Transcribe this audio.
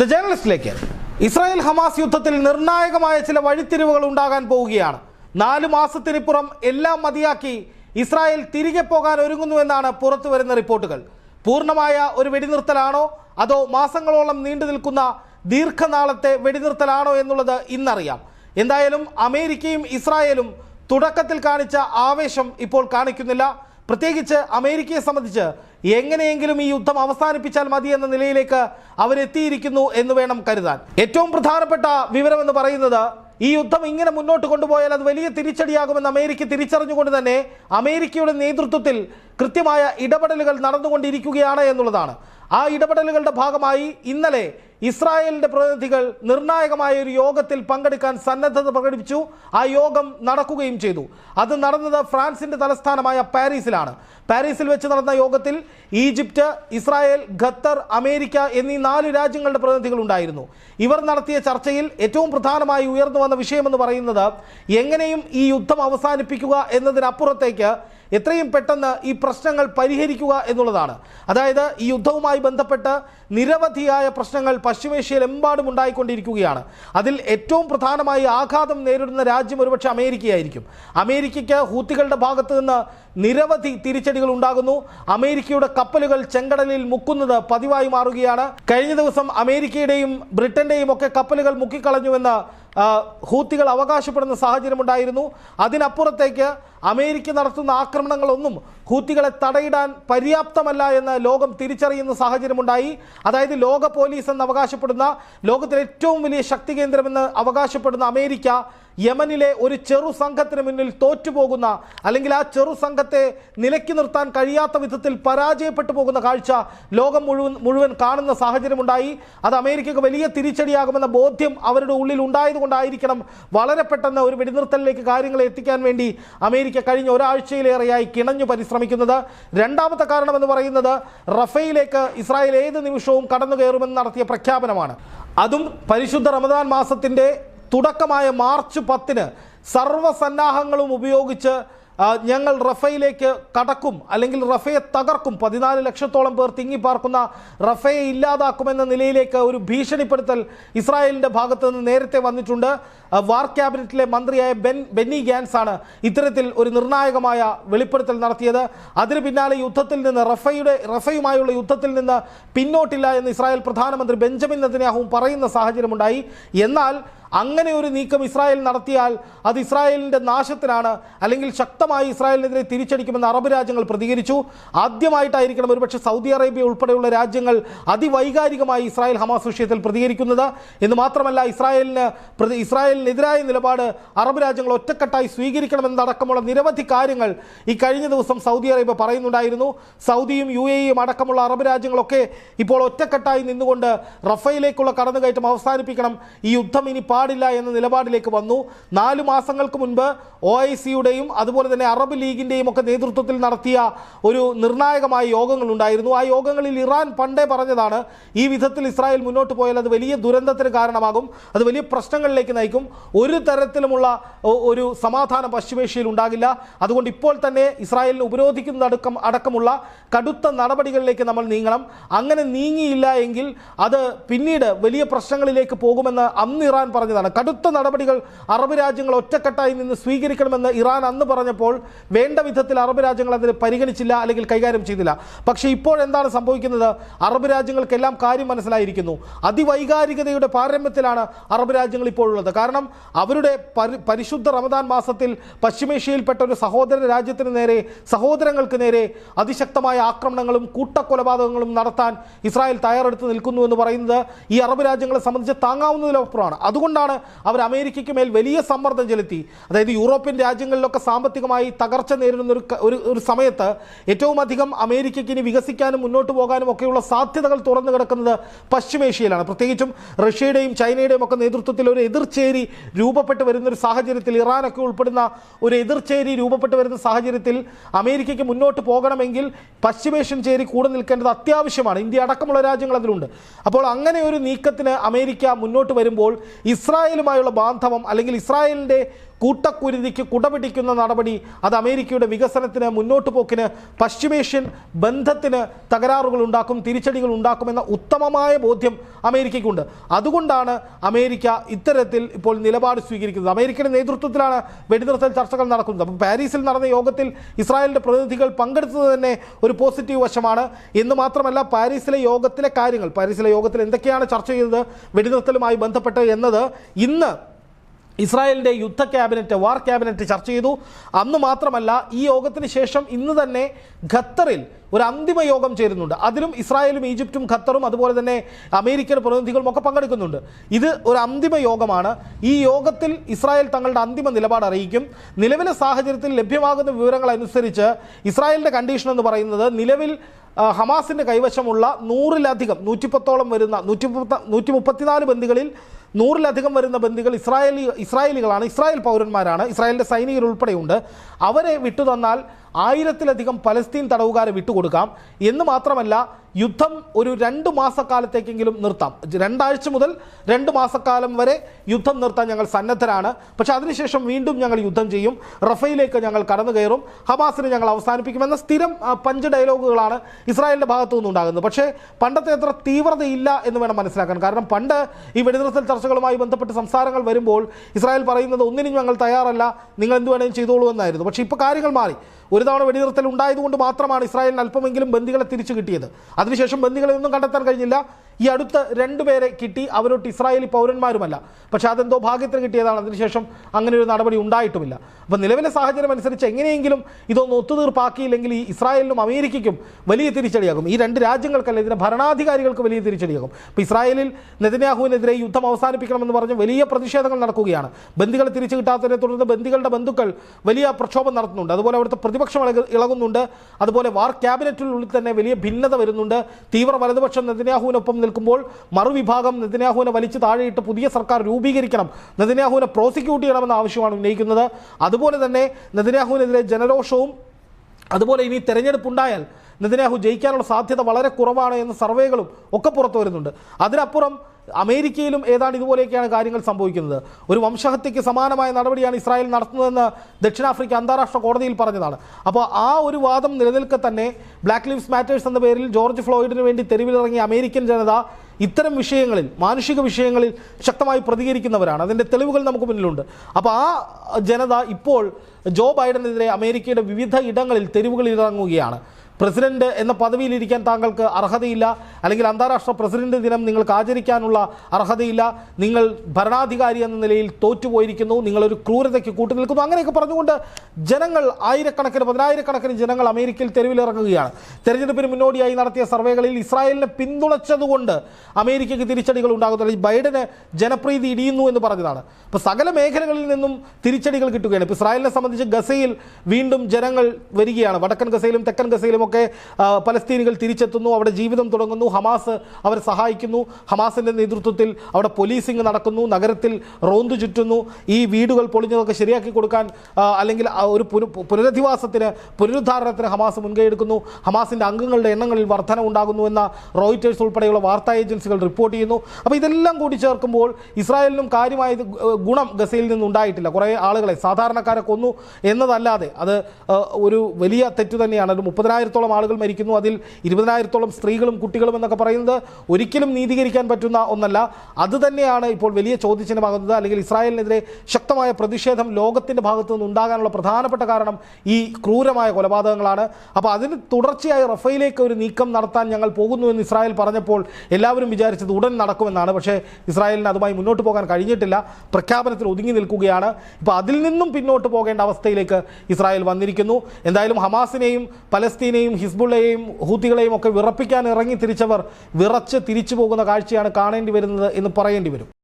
The ജേർണലിസ്റ്റിലേക്ക് Israel Hamas യുദ്ധത്തിൽ നിർണായകമായ ചില വഴിത്തിരിവുകൾ ഉണ്ടാകാൻ പോവുകയാണ്. നാല് മാസത്തിനിപ്പുറം എല്ലാം മതിയാക്കി ഇസ്രായേൽ തിരികെ പോകാൻ ഒരുങ്ങുന്നുവെന്നാണ് പുറത്തു വരുന്ന റിപ്പോർട്ടുകൾ. പൂർണമായ ഒരു വെടിനിർത്തലാണോ? അതോ മാസങ്ങളോളം നീണ്ടു നിൽക്കുന്ന ദീർഘനാളത്തെ വെടിനിർത്തലാണോ എന്നുള്ളത് ഇന്നറിയാം. എന്തായാലും അമേരിക്കയും ഇസ്രായേലും തുടക്കത്തിൽ കാണിച്ച ആവേശം ഇപ്പോൾ കാണിക്കുന്നില്ല. പ്രത്യേകിച്ച് അമേരിക്കയെ സംബന്ധിച്ച് എങ്ങനെയെങ്കിലും ഈ യുദ്ധം അവസാനിപ്പിച്ചാൽ മതി എന്ന നിലയിലേക്ക് അവരെത്തിയിരിക്കുന്നു എന്ന് വേണം കരുതാൻ. ഏറ്റവും പ്രധാനപ്പെട്ട വിവരം എന്ന് പറയുന്നത് ഈ യുദ്ധം ഇങ്ങനെ മുന്നോട്ട് കൊണ്ടുപോയാൽ അത് വലിയ തിരിച്ചടിയാകുമെന്ന് അമേരിക്ക തിരിച്ചറിഞ്ഞുകൊണ്ട് തന്നെ അമേരിക്കയുടെ നേതൃത്വത്തിൽ കൃത്യമായ ഇടപെടലുകൾ നടന്നുകൊണ്ടിരിക്കുകയാണ് എന്നുള്ളതാണ്. ആ ഇടപെടലുകളുടെ ഭാഗമായി ഇന്നലെ ഇസ്രായേലിന്റെ പ്രതിനിധികൾ നിർണായകമായ ഒരു യോഗത്തിൽ പങ്കെടുക്കാൻ സന്നദ്ധത പ്രകടിപ്പിച്ചു. ആ യോഗം നടക്കുകയും ചെയ്തു. അത് നടന്നത് ഫ്രാൻസിന്റെ തലസ്ഥാനമായ പാരീസിലാണ്. പാരീസിൽ വെച്ച് നടന്ന യോഗത്തിൽ ഈജിപ്റ്റ് ഇസ്രായേൽ ഖത്തർ അമേരിക്ക എന്നീ നാല് രാജ്യങ്ങളുടെ പ്രതിനിധികൾ ഉണ്ടായിരുന്നു. ഇവർ നടത്തിയ ചർച്ചയിൽ ഏറ്റവും പ്രധാനമായി ഉയർന്നു വന്ന വിഷയമെന്ന് പറയുന്നത് എങ്ങനെയും ഈ യുദ്ധം അവസാനിപ്പിക്കുക എന്നതിനപ്പുറത്തേക്ക് എത്രയും പെട്ടെന്ന് ഈ പ്രശ്നങ്ങൾ പരിഹരിക്കുക എന്നുള്ളതാണ്. അതായത് ഈ യുദ്ധവുമായി ബന്ധപ്പെട്ട് നിരവധിയായ പ്രശ്നങ്ങൾ പശ്ചിമേഷ്യയിലെമ്പാടും ഉണ്ടായിക്കൊണ്ടിരിക്കുകയാണ്. അതിൽ ഏറ്റവും പ്രധാനമായി ആഘാതം നേരിടുന്ന രാജ്യം ഒരുപക്ഷെ അമേരിക്കയായിരിക്കും. അമേരിക്കയ്ക്ക് ഹൂത്തികളുടെ ഭാഗത്ത് നിന്ന് നിരവധി തിരിച്ചടികൾ ഉണ്ടാകുന്നു. അമേരിക്കയുടെ കപ്പലുകൾ ചെങ്കടലിൽ മുക്കുന്നത് പതിവായി മാറുകയാണ്. കഴിഞ്ഞ ദിവസം അമേരിക്കയുടെയും ബ്രിട്ടന്റെയും ഒക്കെ കപ്പലുകൾ മുക്കിക്കളഞ്ഞുവെന്ന് ഹൂത്തികൾ അവകാശപ്പെടുന്ന സാഹചര്യമുണ്ടായിരുന്നു. അതിനപ്പുറത്തേക്ക് അമേരിക്ക നടത്തുന്ന ആക്രമണങ്ങളൊന്നും ഹൂത്തികളെ തടയിടാൻ പര്യാപ്തമല്ല എന്ന് ലോകം തിരിച്ചറിയുന്ന സാഹചര്യമുണ്ടായി. അതായത് ലോക പോലീസ് എന്ന് അവകാശപ്പെടുന്ന ലോകത്തിലെ ഏറ്റവും വലിയ ശക്തി കേന്ദ്രമെന്ന് അവകാശപ്പെടുന്ന അമേരിക്ക യമനിലെ ഒരു ചെറു സംഘത്തിന് മുന്നിൽ തോറ്റുപോകുന്ന അല്ലെങ്കിൽ ആ ചെറു സംഘത്തെ നിലയ്ക്ക് നിർത്താൻ കഴിയാത്ത വിധത്തിൽ പരാജയപ്പെട്ടു പോകുന്ന കാഴ്ച ലോകം മുഴുവൻ മുഴുവൻ കാണുന്ന സാഹചര്യമുണ്ടായി. അത് അമേരിക്കക്ക് വലിയ തിരിച്ചടിയാകുമെന്ന ബോധ്യം അവരുടെ ഉള്ളിൽ ഉണ്ടായതുകൊണ്ടായിരിക്കണം വളരെ പെട്ടെന്ന് ഒരു വെടിനിർത്തലിലേക്ക് കാര്യങ്ങളെ എത്തിക്കാൻ വേണ്ടി അമേരിക്ക കഴിഞ്ഞ ഒരാഴ്ചയിലേറെയായി കിണഞ്ഞു പരിശ്രമിക്കുന്നത്. രണ്ടാമത്തെ കാരണമെന്ന് പറയുന്നത് റഫയിലേക്ക് ഇസ്രായേൽ ഏത് നിമിഷവും കടന്നു കയറുമെന്ന് നടത്തിയ പ്രഖ്യാപനമാണ്. അതും പരിശുദ്ധ റമദാൻ മാസത്തിന്റെ തുടക്കമായ മാർച്ച് പത്തിന് സർവസന്നാഹങ്ങളും ഉപയോഗിച്ച് ഞങ്ങൾ റഫയിലേക്ക് കടക്കും അല്ലെങ്കിൽ റഫയെ തകർക്കും. പതിനാല് ലക്ഷത്തോളം പേർ തിങ്ങിപ്പാർക്കുന്ന റഫയെ ഇല്ലാതാക്കുമെന്ന നിലയിലേക്ക് ഒരു ഭീഷണിപ്പെടുത്തൽ ഇസ്രായേലിന്റെ ഭാഗത്ത് നിന്ന് നേരത്തെ വന്നിട്ടുണ്ട്. വാർ ക്യാബിനറ്റിലെ മന്ത്രിയായ ബെൻ ബെന്നി ഗാൻസ് ആണ് ഇത്തരത്തിൽ ഒരു നിർണായകമായ വെളിപ്പെടുത്തൽ നടത്തിയത്. അതിന് പിന്നാലെ യുദ്ധത്തിൽ നിന്ന് റഫയുടെ റഫയുമായുള്ള യുദ്ധത്തിൽ നിന്ന് പിന്നോട്ടില്ല എന്ന് ഇസ്രായേൽ പ്രധാനമന്ത്രി ബെഞ്ചമിൻ നെതന്യാഹുവും പറയുന്ന സാഹചര്യമുണ്ടായി. എന്നാൽ അങ്ങനെ ഒരു നീക്കം ഇസ്രായേൽ നടത്തിയാൽ അത് ഇസ്രായേലിന്റെ നാശത്തിനാണ്. അല്ലെങ്കിൽ ശക്തമായി ഇസ്രായേലിനെതിരെ തിരിച്ചടിക്കുമെന്ന് അറബ് രാജ്യങ്ങൾ പ്രതികരിച്ചു. ആദ്യമായിട്ടായിരിക്കണം ഒരുപക്ഷെ സൗദി അറേബ്യ ഉൾപ്പെടെയുള്ള രാജ്യങ്ങൾ അതിവൈകാരികമായി ഇസ്രായേൽ ഹമാസ് വിഷയത്തിൽ പ്രതികരിക്കുന്നത്. എന്ന് മാത്രമല്ല ഇസ്രായേലിന് ഇസ്രായേലിനെതിരായ നിലപാട് അറബ് രാജ്യങ്ങൾ ഒറ്റക്കെട്ടായി സ്വീകരിക്കണമെന്നതടക്കമുള്ള നിരവധി കാര്യങ്ങൾ ഈ കഴിഞ്ഞ ദിവസം സൗദി അറേബ്യ പറയുന്നുണ്ടായിരുന്നു. സൗദിയും യു അടക്കമുള്ള അറബ് രാജ്യങ്ങളൊക്കെ ഇപ്പോൾ ഒറ്റക്കെട്ടായി നിന്നുകൊണ്ട് റഫയിലേക്കുള്ള കടന്നുകയറ്റം അവസാനിപ്പിക്കണം. ഈ യുദ്ധം ഇനി പാടില്ല എന്ന നിലപാടിലേക്ക് വന്നു. നാല് മാസങ്ങൾക്ക് മുൻപ് ഒ ഐ സിയുടെയും അതുപോലെ തന്നെ അറബ് ലീഗിന്റെയും ഒക്കെ നേതൃത്വത്തിൽ നടത്തിയ ഒരു നിർണായകമായ യോഗങ്ങളുണ്ടായിരുന്നു ആ യോഗങ്ങളിൽ ഇറാൻ പണ്ടേ പറഞ്ഞതാണ് ഈ വിധത്തിൽ ഇസ്രായേൽ മുന്നോട്ട് പോയാൽ അത് വലിയ ദുരന്തത്തിന് കാരണമാകും അത് വലിയ പ്രശ്നങ്ങളിലേക്ക് നയിക്കും. ഒരു തരത്തിലുമുള്ള ഒരു സമാധാനം പശ്ചിമേഷ്യയിൽ ഉണ്ടാകില്ല. അതുകൊണ്ട് ഇപ്പോൾ തന്നെ ഇസ്രായേലിനെ ഉപരോധിക്കുന്നതടക്കം അടക്കമുള്ള കടുത്ത നടപടികളിലേക്ക് നമ്മൾ നീങ്ങണം. അങ്ങനെ നീങ്ങിയില്ല എങ്കിൽ അത് പിന്നീട് വലിയ പ്രശ്നങ്ങളിലേക്ക് പോകുമെന്ന് അന്ന് ഇറാൻ പറഞ്ഞതാണ്. കടുത്ത നടപടികൾ അറബ് രാജ്യങ്ങൾ ഒറ്റക്കെട്ടായി നിന്ന് സ്വീകരിക്കണമെന്ന് ഇറാൻ അന്ന് പറഞ്ഞപ്പോൾ വേണ്ട വിധത്തിൽ അറബ് രാജ്യങ്ങൾ അതിന് പരിഗണിച്ചില്ല അല്ലെങ്കിൽ കൈകാര്യം ചെയ്തില്ല. പക്ഷേ ഇപ്പോൾ എന്താണ് സംഭവിക്കുന്നത്? അറബ് രാജ്യങ്ങൾക്കെല്ലാം കാര്യം മനസ്സിലായിരിക്കുന്നു. അതിവൈകാരികതയുടെ പാരമ്യത്തിലാണ് അറബ് രാജ്യങ്ങൾ ഇപ്പോൾ ഉള്ളത്. കാരണം അവരുടെ പരിശുദ്ധ റമദാൻ മാസത്തിൽ പശ്ചിമേഷ്യയിൽപ്പെട്ട ഒരു സഹോദര രാജ്യത്തിന് നേരെ സഹോദരങ്ങൾക്ക് നേരെ അതിശക്തമായ ആക്രമണങ്ങളും കൂട്ടക്കൊലപാതകങ്ങളും നടത്താൻ ഇസ്രായേൽ തയ്യാറെടുത്ത് നിൽക്കുന്നു എന്ന് പറയുന്നത് ഈ അറബ് രാജ്യങ്ങളെ സംബന്ധിച്ച് താങ്ങാവുന്നതിലപ്പുറമാണ്. അതുകൊണ്ടാണ് അവർ അമേരിക്കയ്ക്ക് മേൽ വലിയ സമ്മർദ്ദം ചെലുത്തി. അതായത് യൂറോപ്യൻ രാജ്യങ്ങളിലൊക്കെ സാമ്പത്തികമായി തകർച്ച നേരിടുന്ന ഒരു ഒരു സമയത്ത് ഏറ്റവും അധികം അമേരിക്കയ്ക്ക് ഇനി വികസിക്കാനും മുന്നോട്ട് പോകാനും ഒക്കെയുള്ള സാധ്യതകൾ തുറന്നു കിടക്കുന്നത് പശ്ചിമേഷ്യയിലാണ്. പ്രത്യേകിച്ചും റഷ്യയുടെയും ചൈനയുടെയും ഒക്കെ നേതൃത്വത്തിൽ ഒരു എതിർചേരി രൂപപ്പെട്ട് വരുന്ന ഒരു സാഹചര്യത്തിൽ ഇറാനൊക്കെ ഉൾപ്പെടുന്ന ഒരു എതിർചേരി രൂപപ്പെട്ട് വരുന്ന സാഹചര്യത്തിൽ അമേരിക്കയ്ക്ക് മുന്നോട്ട് പോകണമെങ്കിൽ പശ്ചിമേഷ്യൻ ചേരി കൂടെ നിൽക്കേണ്ടത് അത്യാവശ്യമാണ്. ഇന്ത്യ അടക്കമുള്ള രാജ്യങ്ങൾ അതിലുണ്ട്. അപ്പോൾ അങ്ങനെ ഒരു നീക്കത്തിന് അമേരിക്ക മുന്നോട്ട് വരുമ്പോൾ ഇസ്രായേലുമായുള്ള ബാന്ധവം അല്ലെങ്കിൽ ഇസ്രായേലിന്റെ കൂട്ടക്കുരുതിക്ക് കുടപിടിക്കുന്ന നടപടി അത് അമേരിക്കയുടെ വികസനത്തിന് മുന്നോട്ട് പോക്കിന് പശ്ചിമേഷ്യൻ ബന്ധത്തിന് തകരാറുകൾ ഉണ്ടാക്കും തിരിച്ചടികൾ ഉണ്ടാക്കുമെന്ന ഉത്തമമായ ബോധ്യം അമേരിക്കയ്ക്കുണ്ട്. അതുകൊണ്ടാണ് അമേരിക്ക ഇത്തരത്തിൽ ഇപ്പോൾ നിലപാട് സ്വീകരിക്കുന്നത്. അമേരിക്കയുടെ നേതൃത്വത്തിലാണ് വെടിനിർത്തൽ ചർച്ചകൾ നടക്കുന്നത്. അപ്പോൾ പാരീസിൽ നടന്ന യോഗത്തിൽ ഇസ്രായേലിന്റെ പ്രതിനിധികൾ പങ്കെടുത്തത് തന്നെ ഒരു പോസിറ്റീവ് വശമാണ്. എന്ന് മാത്രമല്ല പാരീസിലെ യോഗത്തിലെ കാര്യങ്ങൾ പാരീസിലെ യോഗത്തിൽ എന്തൊക്കെയാണ് ചർച്ച ചെയ്തത് വെടിനിർത്തലുമായി ബന്ധപ്പെട്ട് എന്നത് ഇന്ന് ഇസ്രായേലിന്റെ യുദ്ധ ക്യാബിനറ്റ് വാർ ക്യാബിനറ്റ് ചർച്ച ചെയ്തു. അന്ന് മാത്രമല്ല ഈ യോഗത്തിന് ശേഷം ഇന്ന് തന്നെ ഖത്തറിൽ ഒരു അന്തിമ യോഗം ചേരുന്നുണ്ട്. അതിലും ഇസ്രായേലും ഈജിപ്തും ഖത്തറും അതുപോലെ തന്നെ അമേരിക്കൻ പ്രതിനിധികളും ഒക്കെ പങ്കെടുക്കുന്നുണ്ട്. ഇത് ഒരു അന്തിമ യോഗമാണ്. ഈ യോഗത്തിൽ ഇസ്രായേൽ തങ്ങളുടെ അന്തിമ നിലപാട് അറിയിക്കും. നിലവിലെ സാഹചര്യത്തിൽ ലഭ്യമാകുന്ന വിവരങ്ങൾ അനുസരിച്ച് ഇസ്രായേലിന്റെ കണ്ടീഷൻ എന്ന് പറയുന്നത് നിലവിൽ ഹമാസിന്റെ കൈവശമുള്ള നൂറിലധികം നൂറ്റിപ്പത്തോളം വരുന്ന നൂറ്റി നൂറ്റി മുപ്പത്തിനാല് ബന്ദികളിൽ നൂറിലധികം വരുന്ന ബന്ദികൾ ഇസ്രായേലി ഇസ്രായേലികളാണ്. ഇസ്രായേൽ പൗരന്മാരാണ്. ഇസ്രായേലിന്റെ സൈനികർ ഉൾപ്പെടെയുണ്ട് അവരെ വിട്ടുതന്നാൽ ആയിരത്തിലധികം പലസ്തീൻ തടവുകാരെ വിട്ടുകൊടുക്കാം. എന്ന് മാത്രമല്ല യുദ്ധം ഒരു രണ്ട് മാസക്കാലത്തേക്കെങ്കിലും നിർത്താം. രണ്ടാഴ്ച മുതൽ രണ്ട് മാസക്കാലം വരെ യുദ്ധം നിർത്താൻ ഞങ്ങൾ സന്നദ്ധരാണ്. പക്ഷേ അതിനുശേഷം വീണ്ടും ഞങ്ങൾ യുദ്ധം ചെയ്യും. റഫയിലേക്ക് ഞങ്ങൾ കടന്നു കയറും ഹമാസിനെ ഞങ്ങൾ അവസാനിപ്പിക്കുമെന്ന സ്ഥിരം പഞ്ച് ഡയലോഗുകളാണ് ഇസ്രായേലിന്റെ ഭാഗത്തു നിന്നുണ്ടാകുന്നത് പക്ഷേ പണ്ടത്തെ അത്ര തീവ്രതയില്ല എന്ന് വേണം മനസ്സിലാക്കാൻ. കാരണം പണ്ട് ഈ വെടിനിർത്തൽ ചർച്ചകളുമായി ബന്ധപ്പെട്ട് സംസാരങ്ങൾ വരുമ്പോൾ ഇസ്രായേൽ പറയുന്നത് ഒന്നിനും ഞങ്ങൾ തയ്യാറല്ല നിങ്ങൾ എന്ത് വേണമെങ്കിലും ചെയ്തോളൂ എന്നായിരുന്നു. പക്ഷേ ഇപ്പോൾ കാര്യങ്ങൾ മാറി. ഒരു തവണ വെടിനിർത്തൽ ഉണ്ടായതുകൊണ്ട് മാത്രമാണ് ഇസ്രായേലിന് അല്പമെങ്കിലും ബന്ദികളെ തിരിച്ചു കിട്ടിയത്. അതിനുശേഷം ബന്ദികളെ ഒന്നും കണ്ടെത്താൻ കഴിഞ്ഞില്ല. ഈ അടുത്ത രണ്ടുപേരെ കിട്ടി അവരൊട്ട് ഇസ്രായേലി പൗരന്മാരുമല്ല. പക്ഷെ അതെന്തോ ഭാഗ്യത്തിന് കിട്ടിയതാണ്. അതിനുശേഷം അങ്ങനെ ഒരു നടപടി ഉണ്ടായിട്ടുമില്ല. അപ്പോൾ നിലവിലെ സാഹചര്യം അനുസരിച്ച് എങ്ങനെയെങ്കിലും ഇതൊന്ന് ഒത്തുതീർപ്പാക്കിയില്ലെങ്കിൽ ഈ ഇസ്രായേലിനും അമേരിക്കയ്ക്കും വലിയ തിരിച്ചടിയാകും. ഈ രണ്ട് രാജ്യങ്ങൾക്കല്ല ഇതിന്റെ ഭരണാധികാരികൾക്ക് വലിയ തിരിച്ചടിയാകും. ഇപ്പോൾ ഇസ്രായേലിൽ നെതന്യാഹുവിനെതിരെ യുദ്ധം അവസാനിപ്പിക്കണമെന്ന് പറഞ്ഞ് വലിയ പ്രതിഷേധങ്ങൾ നടക്കുകയാണ്. ബന്ദികളെ തിരിച്ചു കിട്ടാത്തതിനെ തുടർന്ന് ബന്ദികളുടെ ബന്ധുക്കൾ വലിയ പ്രക്ഷോഭം നടത്തുന്നുണ്ട്. അതുപോലെ അവിടുത്തെ പ്രതിപക്ഷം ഇളക- ഇളകുന്നുണ്ട്. അതുപോലെ വാർ ക്യാബിനറ്റിനുള്ളിൽ തന്നെ വലിയ ഭിന്നത വരുന്നുണ്ട്. തീവ്ര വലതുപക്ഷം നെതന്യാഹുവിനൊപ്പം നിൽക്കുമ്പോൾ മറുവിഭാഗം നെതന്യാഹുവിനെ വലിച്ചു താഴെയിട്ട് പുതിയ സർക്കാർ രൂപീകരിക്കണം. നെതന്യാഹുവിനെ പ്രോസിക്യൂട്ട് ചെയ്യണമെന്ന ആവശ്യമാണ് ഉന്നയിക്കുന്നത്. അതുപോലെ തന്നെ നെതന്യാഹുവിനെതിരെ ജനരോഷവും അതുപോലെ ഇനി തെരഞ്ഞെടുപ്പുണ്ടായാൽ ഉണ്ടായാൽ ജയിക്കാനുള്ള സാധ്യത വളരെ കുറവാണ് എന്ന സർവേകളും ഒക്കെ പുറത്തു വരുന്നുണ്ട്. അതിനപ്പുറം അമേരിക്കയിലും ഏതാണ്ട് ഇതുപോലെയൊക്കെയാണ് കാര്യങ്ങൾ സംഭവിക്കുന്നത്. ഒരു വംശഹത്യയ്ക്ക് സമാനമായ നടപടിയാണ് ഇസ്രായേൽ നടത്തുന്നതെന്ന് ദക്ഷിണാഫ്രിക്ക അന്താരാഷ്ട്ര കോടതിയിൽ പറഞ്ഞതാണ്. അപ്പോൾ ആ ഒരു വാദം നിലനിൽക്കെ തന്നെ ബ്ലാക്ക് ലിവ്സ് മാറ്റേഴ്സ് എന്ന പേരിൽ ജോർജ് ഫ്ലോയിഡിന് വേണ്ടി തെരുവിലിറങ്ങിയ അമേരിക്കൻ ജനത ഇത്തരം വിഷയങ്ങളിൽ മാനുഷിക വിഷയങ്ങളിൽ ശക്തമായി പ്രതികരിക്കുന്നവരാണ്. അതിന്റെ തെളിവുകൾ നമുക്ക് മുന്നിലുണ്ട്. അപ്പോൾ ആ ജനത ഇപ്പോൾ ജോ ബൈഡനെതിരെ അമേരിക്കയുടെ വിവിധ ഇടങ്ങളിൽ തെരുവുകളിൽ ഇറങ്ങുകയാണ് പ്രസിഡന്റ് എന്ന പദവിയിലിരിക്കാൻ താങ്കൾക്ക് അർഹതയില്ല അല്ലെങ്കിൽ അന്താരാഷ്ട്ര പ്രസിഡന്റ് ദിനം നിങ്ങൾക്ക് ആചരിക്കാനുള്ള അർഹതയില്ല നിങ്ങൾ ഭരണാധികാരി എന്ന നിലയിൽ തോറ്റുപോയിരിക്കുന്നു നിങ്ങളൊരു ക്രൂരതയ്ക്ക് കൂട്ടുനിൽക്കുന്നു അങ്ങനെയൊക്കെ പറഞ്ഞുകൊണ്ട് ജനങ്ങൾ ആയിരക്കണക്കിന് പതിനായിരക്കണക്കിന് ജനങ്ങൾ അമേരിക്കയിൽ തെരുവിലിറങ്ങുകയാണ്. തെരഞ്ഞെടുപ്പിന് മുന്നോടിയായി നടത്തിയ സർവേകളിൽ ഇസ്രായേലിനെ പിന്തുണച്ചതുകൊണ്ട് അമേരിക്കയ്ക്ക് തിരിച്ചടികൾ ഉണ്ടാകുന്നു ബൈഡന് ജനപ്രീതി ഇടിയുന്നു എന്ന് പറഞ്ഞതാണ്. ഇപ്പോൾ സകല മേഖലകളിൽ നിന്നും തിരിച്ചടികൾ കിട്ടുകയാണ്. ഇപ്പോൾ ഇസ്രായേലിനെ സംബന്ധിച്ച് ഗസയിൽ വീണ്ടും ജനങ്ങൾ വരികയാണ്. വടക്കൻ ഗസയിലും തെക്കൻ ഗസയിലും ഒക്കെ ആ, പലസ്തീനികൾ തിരിച്ചെത്തുന്നു അവിടെ ജീവിതം തുടങ്ങുന്നു ഹമാസ് അവരെ സഹായിക്കുന്നു ഹമാസിന്റെ നേതൃത്വത്തിൽ അവിടെ പോലീസിംഗ് നടക്കുന്നു നഗരത്തിൽ റോന്തു ചുറ്റുന്നു ഈ വീടുകൾ പൊളിഞ്ഞതൊക്കെ ശരിയാക്കി കൊടുക്കാൻ അല്ലെങ്കിൽ ഒരു പുന- പുനരധിവാസത്തിന് പുനരുദ്ധാരണത്തിന് ഹമാസ് മുൻകൈ എടുക്കുന്നു ഹമാസിന്റെ അംഗങ്ങളുടെ എണ്ണങ്ങളിൽ വർധന ഉണ്ടാകുന്നു എന്ന റോയിറ്റേഴ്സ് ഉൾപ്പെടെയുള്ള വാർത്താ ഏജൻസികൾ റിപ്പോർട്ട് ചെയ്യുന്നു. അപ്പോൾ ഇതെല്ലാം കൂടി ചേർക്കുമ്പോൾ ഇസ്രായേലിനും കാര്യമായ ഗുണം ഗസയിൽ നിന്നുണ്ടായിട്ടില്ല. കുറേ ആളുകളെ സാധാരണക്കാരെ കൊന്നു എന്നതല്ലാതെ അത് ഒരു വലിയ തെറ്റ് തന്നെയാണ്. ഒരു മുപ്പതിനായിരത്തോളം ആളുകൾ മരിക്കുന്നു. അതിൽ ഇരുപതിനായിരത്തോളം സ്ത്രീകളും കുട്ടികളും എന്നൊക്കെ പറയുന്നത് ഒരിക്കലും നീതീകരിക്കാൻ പറ്റുന്ന ഒന്നല്ല. അത് തന്നെയാണ് ഇപ്പോൾ വലിയ ചോദ്യചിഹ്നമാകുന്നത്. അല്ലെങ്കിൽ ഇസ്രായേലിനെതിരെ ശക്തമായ പ്രതിഷേധം ലോകത്തിന്റെ ഭാഗത്തു നിന്ന് ഉണ്ടാകാനുള്ള പ്രധാനപ്പെട്ട കാരണം ഈ ക്രൂരമായ കൊലപാതകങ്ങളാണ്. അപ്പോൾ അതിന് തുടർച്ചയായി റഫയിലേക്ക് ഒരു നീക്കം നടത്താൻ ഞങ്ങൾ പോകുന്നു എന്ന് ഇസ്രായേൽ പറഞ്ഞപ്പോൾ എല്ലാവരും വിചാരിച്ചത് ഉടൻ നടക്കുമെന്നാണ്. പക്ഷേ ഇസ്രായേലിന് അതുമായി മുന്നോട്ട് പോകാൻ കഴിഞ്ഞിട്ടില്ല. പ്രഖ്യാപനത്തിൽ ഒതുങ്ങി നിൽക്കുകയാണ്. ഇപ്പോൾ അതിൽ നിന്നും പിന്നോട്ട് പോകേണ്ട അവസ്ഥയിലേക്ക് ഇസ്രായേൽ വന്നിരിക്കുന്നു. എന്തായാലും ഹമാസിനെയും പലസ്തീനെയും ഹിസ്ബുള്ളയെയും ഹൂത്തികളെയും ഒക്കെ വിറപ്പിക്കാൻ ഇറങ്ങി തിരിച്ചവർ വിറച്ച് തിരിച്ചു പോകുന്ന കാഴ്ചയാണ് കാണേണ്ടി വരുന്നത് എന്ന് പറയേണ്ടി വരും.